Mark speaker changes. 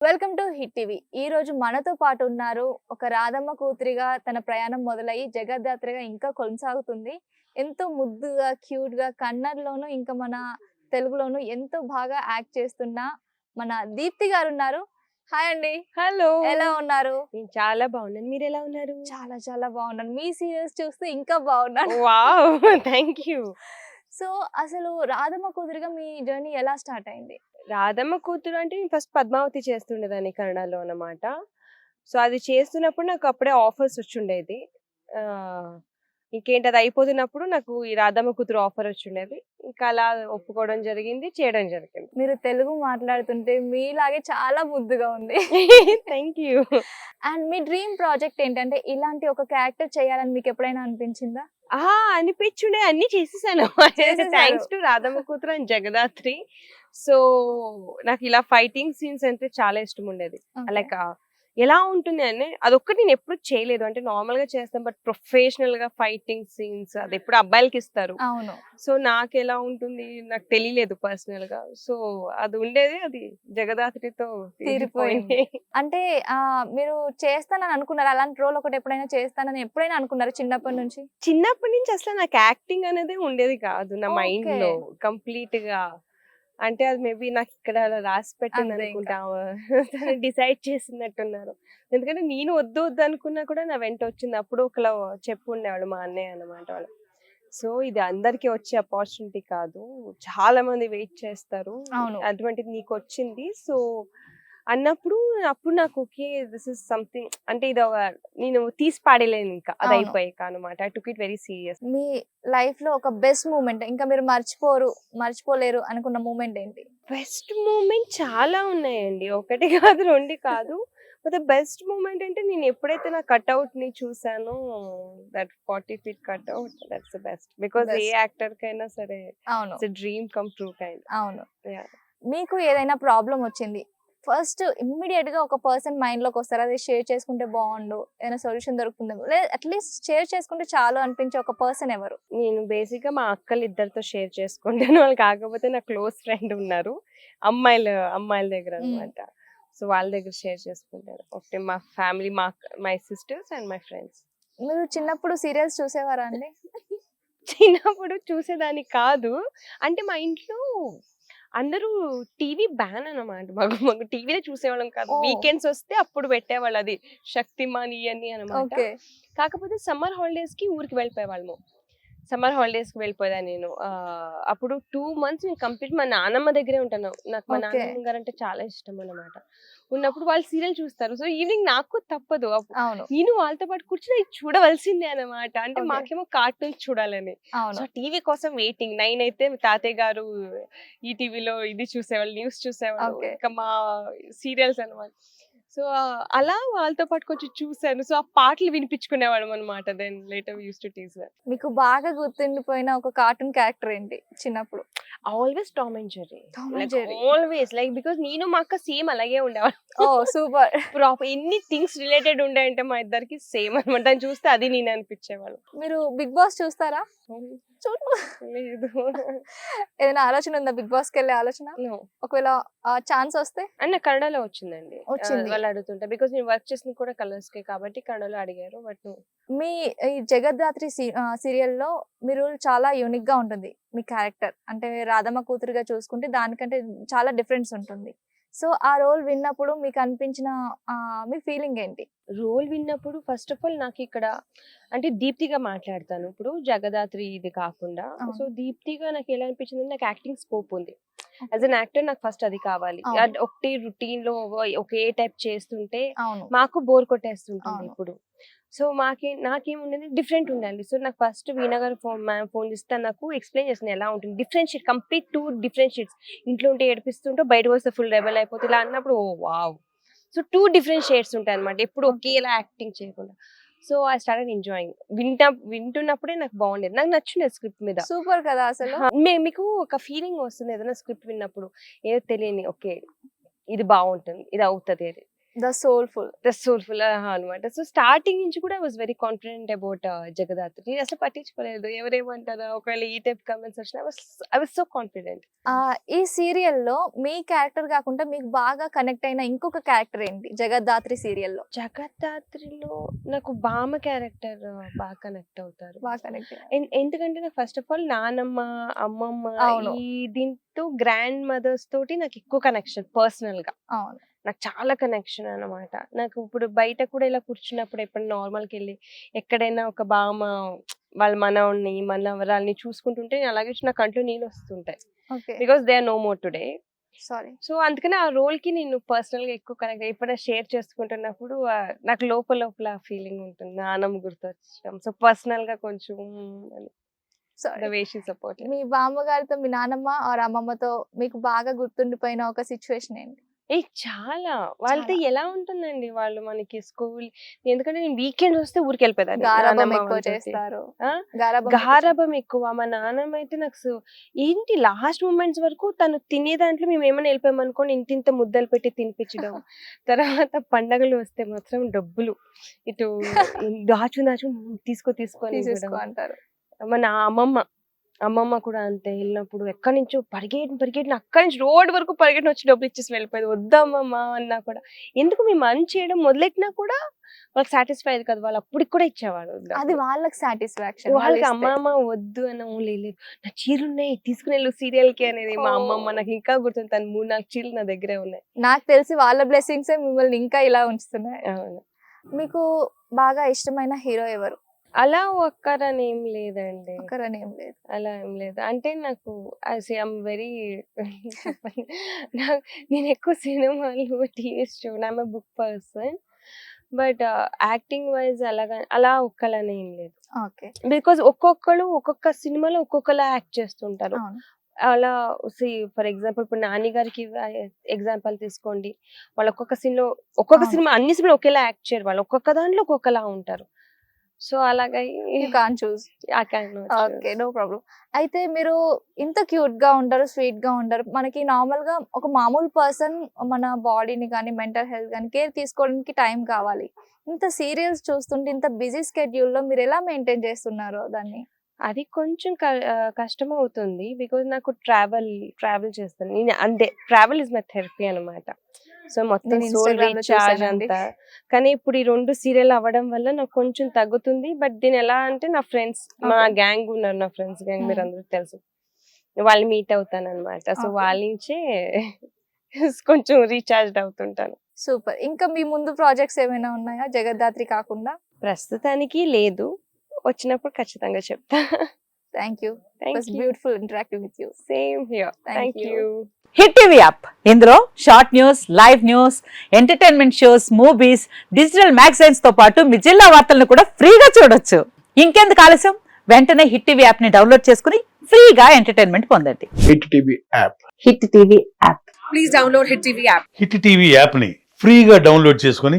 Speaker 1: Welcome to hit TV. ఈ రోజు మనతో పాటు ఉన్నారు ఒక రాధమ్మ కూతురిగా తన ప్రయాణం మొదలయ్యి జగద్దాత్రిగా ఇంకా కొనసాగుతుంది. ఎంతో ముద్దుగా క్యూట్గా కన్నడలోను ఇంకా మన తెలుగులోను ఎంతో బాగా యాక్ట్ చేస్తున్న మన దీప్తి గారు ఉన్నారు. హాయ్ అండి.
Speaker 2: హలో.
Speaker 1: ఎలా ఉన్నారు?
Speaker 2: నేను చాలా బాగున్నాను. మీరు ఎలా ఉన్నారు?
Speaker 1: చాలా చాలా బాగున్నాను. మీ సీరియల్స్ చూస్తే ఇంకా బాగున్నాను.
Speaker 2: వావ్. థ్యాంక్ యూ
Speaker 1: సో అసలు రాధమ్మ కూతురిగా మీ జర్నీ ఎలా స్టార్ట్ అయింది?
Speaker 2: రాధమ్మ కూతురు అంటే నేను ఫస్ట్ పద్మావతి చేస్తుండేదాన్ని కన్నడలో అన్నమాట. సో అది చేస్తున్నప్పుడు నాకు అప్పుడే ఆఫర్స్ వచ్చిండేది. ఇంకేంటి అది అయిపోతున్నప్పుడు నాకు ఈ రాధమ్మ కూతురు ఆఫర్ వచ్చిండేది. ఇంకా అలా ఒప్పుకోవడం జరిగింది చేయడం జరిగింది.
Speaker 1: మీరు తెలుగు మాట్లాడుతుంటే మీలాగే చాలా ముద్దుగా ఉంది.
Speaker 2: థ్యాంక్ యూ
Speaker 1: అండ్ మీ డ్రీమ్ ప్రాజెక్ట్ ఏంటంటే ఇలాంటి ఒక క్యారెక్టర్ చేయాలని మీకు ఎప్పుడైనా అనిపించిందా?
Speaker 2: అనిపించుండే అన్ని చేసేసాను. థ్యాంక్స్ టు రాధమ్మ కూతురు అండ్ జగదాత్రి. సో నాకు ఇలా ఫైటింగ్ సీన్స్ అంటే చాలా ఇష్టం ఉండేది లైక్ ఎలా ఉంటుంది అని అదొక్కటి నేను ఎప్పుడు చేయలేదు. అంటే నార్మల్గా చేస్తాం బట్ ప్రొఫెషనల్గా ఫైటింగ్ సీన్స్ అది ఎప్పుడు అబ్బాయిలకి ఇస్తారు
Speaker 1: అవును.
Speaker 2: సో నాకు ఎలా ఉంటుంది నాకు తెలియలేదు పర్సనల్గా సో అది ఉండేది అది జగదాత్రితో
Speaker 1: తీరిపోయింది. అంటే ఆ మీరు చేస్తానని అనుకున్నారు? అలాంటి రోల్ ఒకటి ఎప్పుడైనా చేస్తానని ఎప్పుడైనా అనుకున్నారు చిన్నప్పటి నుంచి?
Speaker 2: చిన్నప్పటి నుంచి అసలు నాకు యాక్టింగ్ అనేది ఉండేది కాదు నా మైండ్లో. కంప్లీట్గా అంటే అది మేబీ నాకు ఇక్కడ అలా రాసి పెట్టింది అనుకుంటా. డిసైడ్ చేసినట్టున్నారు. ఎందుకంటే నేను వద్దు వద్దు అనుకున్నా కూడా నా వెంట వచ్చింది. అప్పుడు ఒకలా చెప్పు ఉండేవాడు మా అన్నయ్య అన్నమాట వాళ్ళు. సో ఇది అందరికి వచ్చే అపార్చునిటీ కాదు. చాలా మంది వెయిట్ చేస్తారు. అటువంటిది నీకు వచ్చింది. సో అన్నప్పుడు అప్పుడు నాకు ఓకే దిస్ ఇస్ సంథింగ్ అంటే ఇది ఒక నేను తీసి పాడలేను ఇంకా. అది
Speaker 1: అవును.
Speaker 2: అయిపోయాక అనమాట I took it very serious
Speaker 1: మీ లైఫ్లో ఒక బెస్ట్ మూమెంట్ ఇంకా మీరు మర్చిపోరు మర్చిపోలేరు అనుకున్న మూమెంట్ ఏంటి?
Speaker 2: బెస్ట్ మూమెంట్ చాలా ఉన్నాయండి. ఒకటి కాదు రెండు కాదు. బట్ బెస్ట్ మూమెంట్ అంటే నేను ఎప్పుడైతే నా కట్అవుట్ని చూసానో that forty feet cutout that's best because a
Speaker 1: Best.
Speaker 2: Actor కైనా సరే
Speaker 1: అవును.
Speaker 2: It's dream come true kind
Speaker 1: అవును.
Speaker 2: Yeah.
Speaker 1: మీకు ఏదైనా ప్రాబ్లం వచ్చింది? ఫస్ట్ ఇమ్మీడియట్గా ఒక పర్సన్ మైండ్లోకి వస్తారు. అది షేర్ చేసుకుంటే బాగుండు. ఏదైనా సొల్యూషన్ దొరుకుతుందేమో లేదా అట్లీస్ట్ షేర్ చేసుకుంటే చాలు అనిపించే ఒక పర్సన్ ఎవరు?
Speaker 2: నేను బేసిక్గా మా అక్కలు ఇద్దరితో షేర్ చేసుకుంటాను. వాళ్ళు కాకపోతే నా క్లోజ్ ఫ్రెండ్ ఉన్నారు. అమ్మాయిలు అమ్మాయిల దగ్గర. అనమాట సో వాళ్ళ దగ్గర షేర్ చేసుకుంటారు. ఒకటి మా ఫ్యామిలీ మా my sisters and my friends.
Speaker 1: మీరు చిన్నప్పుడు సీరియల్స్ చూసేవారా అండి?
Speaker 2: చిన్నప్పుడు చూసేదాన్ని కాదు. అంటే మా ఇంట్లో అందరూ టీవీ బ్యాన్ అన్నమాట. మాకు మాకు టీవీలో చూసేవాళ్ళం కాదు. వీకెండ్స్ వస్తే అప్పుడు పెట్టేవాళ్ళు అది శక్తిమాన్ ఇవన్నీ అనమాట కాకపోతే సమ్మర్ హాలిడేస్కి ఊరికి వెళ్ళిపోయేవాళ్ళము. సమ్మర్ హాలిడేస్కి వెళ్ళిపోయా నేను. అప్పుడు టూ మంత్స్ నేను కంప్లీట్ మా నాన్నమ్మ దగ్గరే ఉంటాను. నాకు మా. నాన్నమ్మ గారు అంటే చాలా ఇష్టం అన్నమాట. ఉన్నప్పుడు వాళ్ళు సీరియల్ చూస్తారు. సో ఈవినింగ్ నాకు తప్పదు. నేను వాళ్ళతో పాటు కూర్చుని చూడవలసిందే అన్నమాట. అంటే. మాకేమో కార్టూన్స్ చూడాలని. సో టీవీ కోసం వెయిటింగ్. నైన్ అయితే తాతయ్య గారు ఈ టీవీలో ఇది చూసేవాళ్ళు న్యూస్ చూసేవాళ్ళు. ఇంకా మా సీరియల్స్ అన్నమాట. సో అలా వాళ్ళతో పాటు కొంచెం చూసాను. సో ఆ పాటలు వినిపించుకునేవాళ్ళం అనమాట then later use to tease
Speaker 1: మీకు బాగా గుర్తుండిపోయిన ఒక కార్టూన్ క్యారెక్టర్ ఏంటి చిన్నప్పుడు?
Speaker 2: Always Tom and Jerry.
Speaker 1: Tom and Jerry.
Speaker 2: Always. Like because నేను మా అక్క సేమ్ అలాగే ఉండేవాళ్ళం.
Speaker 1: Oh super.
Speaker 2: ప్రాపర్ ఎన్ని థింగ్స్ రిలేటెడ్ ఉండే మా ఇద్దరికి సేమ్ అనమాట దాన్ని చూస్తే అది నేను అనిపించేవాళ్ళం.
Speaker 1: మీరు బిగ్ బాస్ చూస్తారా? చూడు
Speaker 2: లేదు.
Speaker 1: ఏదైనా ఆలోచన ఉందా? బిగ్ బాస్కి వెళ్ళే ఆలోచన. ఒకవేళ ఆ ఛాన్స్ వస్తే?
Speaker 2: అన్న కన్నడలో వచ్చిందండి.
Speaker 1: వచ్చింది.
Speaker 2: వాళ్ళు అడుగుతుంటా బికాస్ నేను వర్క్ చేసింది కూడా కలర్స్ కే కాబట్టి కన్నడలో అడిగారు బట్
Speaker 1: మీ ఈ జగద్ధాత్రి సీరియల్లో మీరు చాలా యూనిక్గా ఉంటుంది మీ క్యారెక్టర్ అంటే రాధమ్మ కూతురుగా చూసుకుంటే దానికంటే చాలా డిఫరెన్స్ ఉంటుంది. సో ఆ రోల్ విన్నప్పుడు మీకు అనిపించిన మీ ఫీలింగ్ ఏంటి
Speaker 2: రోల్ విన్నప్పుడు ఫస్ట్ ఆఫ్ ఆల్ నాకు ఇక్కడ అంటే దీప్తిగా మాట్లాడతాను. ఇప్పుడు జగదాత్రి ఇది కాకుండా. సో దీప్తిగా నాకు ఎలా అనిపించింది నాకు యాక్టింగ్ స్కోప్ ఉంది. యాజ్ అన్ యాక్టర్ నాకు ఫస్ట్ అది కావాలి. ఒకటి రొటీన్లో ఒకే టైప్ చేస్తుంటే మాకు బోర్ కొట్టేస్తుంటుంది. ఇప్పుడు. సో మాకే నాకేముండేది డిఫరెంట్ ఉండాలి. సో నాకు ఫస్ట్ వీణా గారు ఫోన్ ఫోన్ చేస్తే నాకు ఎక్స్ప్లెయిన్ చేసింది ఎలా ఉంటుంది. Different sheet complete two different sheets. ఇంట్లో ఉంటే ఏడిపిస్తుంటే బయటకు వస్తే ఫుల్ రెబల్ అయిపోతే ఇలా అన్నప్పుడు ఓ wow. So two different shades ఉంటాయి అనమాట ఎప్పుడు ఒకేలా యాక్టింగ్ చేయకుండా. So I started enjoying. వింటా వింటున్నప్పుడే నాకు బాగుండేది. నాకు నచ్చుండేది స్క్రిప్ట్ మీద.
Speaker 1: సూపర్ కదా అసలు.
Speaker 2: మీకు ఒక ఫీలింగ్ వస్తుంది ఏదైనా స్క్రిప్ట్ విన్నప్పుడు. ఏదో తెలియని ఓకే ఇది బాగుంటుంది ఇది అవుతుంది అది
Speaker 1: ద సోల్ఫుల్.
Speaker 2: The soulful. అనమాట సో స్టార్టింగ్ నుంచి కూడా was very confident about Jagadhatri. అసలు పట్టించుకోలేదు. ఎవరేమంటారా? ఒకవేళ ఈ టైప్ కమెంట్స్ వచ్చినా ఐ వాజ్ సో కాన్ఫిడెంట్.
Speaker 1: ఈ సీరియల్లో మీ క్యారెక్టర్ కాకుండా మీకు బాగా కనెక్ట్ అయిన ఇంకొక క్యారెక్టర్ ఏంటి? జగద్దాత్రి సీరియల్లో
Speaker 2: జగదాత్రిలో నాకు బామ క్యారెక్టర్ బాగా కనెక్ట్ అవుతారు.
Speaker 1: బాగా కనెక్ట్
Speaker 2: ఎందుకంటే నాకు ఫస్ట్ ఆఫ్ ఆల్ నానమ్మ అమ్మమ్మ. ఈ దీంతో గ్రాండ్ మదర్స్ తోటి నాకు ఎక్కువ కనెక్షన్ పర్సనల్గా
Speaker 1: అవును.
Speaker 2: నాకు చాలా కనెక్షన్ అన్నమాట. నాకు ఇప్పుడు బయట కూడా ఇలా కూర్చున్నప్పుడు ఎప్పుడు నార్మల్కి వెళ్ళి ఎక్కడైనా ఒక బామ్మ వాళ్ళ మనవడిని మనవరాల్ని చూసుకుంటుంటే నేను అలాగే నా కంట్లో నీళ్ళు వస్తుంటాయి. Because they are no more today
Speaker 1: sorry
Speaker 2: so అందుకని ఆ రోల్కి నేను పర్సనల్గా ఎక్కువ కనెక్ట్ ఎప్పుడైనా షేర్ చేసుకుంటున్నప్పుడు నాకు లోపల లోపల ఫీలింగ్ ఉంటుంది. నానమ్మ గుర్తొచ్చడం సో పర్సనల్గా కొంచెం సపోర్ట్
Speaker 1: మీ బామ్మగారితో మీ నానమ్మ ఆర్ అమ్మమ్మతో మీకు బాగా గుర్తుండిపోయిన ఒక సిచ్యువేషన్ ఏంటి?
Speaker 2: ఏ చాలా. వాళ్ళతో. ఎలా ఉంటుందండి వాళ్ళు మనకి స్కూల్? ఎందుకంటే నేను వీకెండ్ వస్తే ఊరికి వెళ్ళిపోతాను
Speaker 1: గారాబం
Speaker 2: నానమ్మ
Speaker 1: ఎక్కువ
Speaker 2: వాళ్ళతోటి.
Speaker 1: చేస్తారు.
Speaker 2: ఆ?
Speaker 1: గారాబం ఎక్కువ
Speaker 2: గారాబం ఎక్కువ. మా నాన్నమ్మ అయితే నాకు ఏంటి లాస్ట్ మూమెంట్స్ వరకు తను తినే దాంట్లో మేము ఏమైనా వెళ్ళిపోయామనుకోండి ఇంత ఇంత ముద్దలు పెట్టి తినిపించడం. తర్వాత పండగలు వస్తే మాత్రం డబ్బులు. ఇటు దాచు దాచు తీసుకో తీసుకో.
Speaker 1: అంటారు.
Speaker 2: మా నా అమ్మమ్మ. అమ్మమ్మ కూడా అంతే వెళ్ళినప్పుడు ఎక్కడి నుంచో పరిగెట్టి పరిగెట్టిన అక్కడి నుంచి రోడ్ వరకు పరిగెట్టిన వచ్చి డబ్బులు ఇచ్చేసి వెళ్ళిపోయేది. వద్దమ్మమ్మ అన్నా కూడా. ఎందుకు మేము మంచి చేయడం మొదలెట్టినా కూడా వాళ్ళకి సాటిస్ఫై అయ్యేది కదా. వాళ్ళు అప్పటికి కూడా ఇచ్చేవాడు
Speaker 1: అది వాళ్ళకి సాటిస్ఫాక్షన్
Speaker 2: వాళ్ళకి అమ్మమ్మ వద్దు అన్న లేదు నా చీరలు ఉన్నాయి తీసుకుని వెళ్ళు సీరియల్కి అనేది మా. అమ్మమ్మ నాకు ఇంకా గుర్తుంది. తను మూడు నాలుగు చీరలు నా దగ్గరే ఉన్నాయి.
Speaker 1: నాకు తెలిసి వాళ్ళ బ్లెస్సింగ్స్ మిమ్మల్ని ఇంకా ఇలా ఉంచుతున్నాయి. మీకు బాగా ఇష్టమైన హీరో ఎవరు?
Speaker 2: అలా ఒక్కరని ఏం లేదండి.
Speaker 1: ఒకరని ఏం లేదు.
Speaker 2: అలా ఏం లేదు. అంటే నాకు ఐఎమ్ వెరీ నేను ఎక్కువ సినిమాలు టీవీస్ చూడ I'm book person. But acting wise అలాగా అలా ఒక్కలని ఏం లేదు.
Speaker 1: ఓకే.
Speaker 2: బికాజ్ ఒక్కొక్కరు ఒక్కొక్క సినిమాలో ఒక్కొక్కలా యాక్ట్ చేస్తుంటారు. అలా ఫర్ ఎగ్జాంపుల్ ఇప్పుడు నాని గారికి ఎగ్జాంపుల్ తీసుకోండి. వాళ్ళు ఒక్కొక్క లో ఒక్కొక్క. సినిమా అన్ని సినిమా ఒకేలా యాక్ట్ చేయరు. వాళ్ళు ఒక్కొక్క దాంట్లో ఒక్కొక్కలా ఉంటారు. సో అలాగా
Speaker 1: you can choose okay no problem అయితే మీరు ఇంత క్యూట్గా ఉంటారు స్వీట్గా ఉంటారు. మనకి నార్మల్గా ఒక మామూలు పర్సన్ మన బాడీని కానీ మెంటల్ హెల్త్ కానీ కేర్ తీసుకోవడానికి టైం కావాలి. ఇంత సీరియల్స్ చూస్తుంటే ఇంత బిజీ స్కెడ్యూల్లో మీరు ఎలా మెయింటైన్ చేస్తున్నారు దాన్ని?
Speaker 2: అది కొంచెం కష్టం అవుతుంది బికాజ్ నాకు ట్రావెల్ ట్రావెల్ చేస్తాను. నేను అంతే ట్రావెల్ ఇస్ మై థెరపీ అనమాట సో మొత్తం సోల్ రీఛార్జ్. అంతా. కానీ ఇప్పుడు ఈ రెండు సీరియల్ అవ్వడం వల్ల నాకు కొంచెం తగ్గుతుంది. బట్ దీని ఎలా అంటే నా ఫ్రెండ్స్ మా. గ్యాంగ్ ఉన్నారు నా ఫ్రెండ్స్ గ్యాంగ్ మీరు. అందరూ తెలుసు. వాళ్ళు మీట్ అవుతాను అనమాట సో. వాళ్ళ నుంచే కొంచెం రీఛార్జ్ అవుతుంటాను.
Speaker 1: సూపర్. ఇంకా మీ ముందు ప్రాజెక్ట్స్ ఏమైనా ఉన్నాయా? జగద్దాత్రి కాకుండా?
Speaker 2: ప్రస్తుతానికి లేదు. వచ్చినప్పుడు ఖచ్చితంగా చెప్తా.
Speaker 1: Thank you
Speaker 2: thank you
Speaker 1: beautiful interactive with you
Speaker 2: same here
Speaker 1: Thank
Speaker 2: thank. You
Speaker 3: hit TV app ఇందులో short news live news entertainment shows movies digital మ్యాగజైన్స్తో పాటు మీ జిల్లా వార్తలను కూడా ఫ్రీగా చూడొచ్చు. ఇంకెందుకు ఆలస్యం? వెంటనే హిట్ టీవీ యాప్ని డౌన్లోడ్ చేసుకుని ఫ్రీగా ఎంటర్టైన్మెంట్ పొందండి.
Speaker 4: Hit TV app
Speaker 3: hit TV app
Speaker 5: hit TV యాప్ని ఫ్రీగా డౌన్లోడ్ చేసుకొని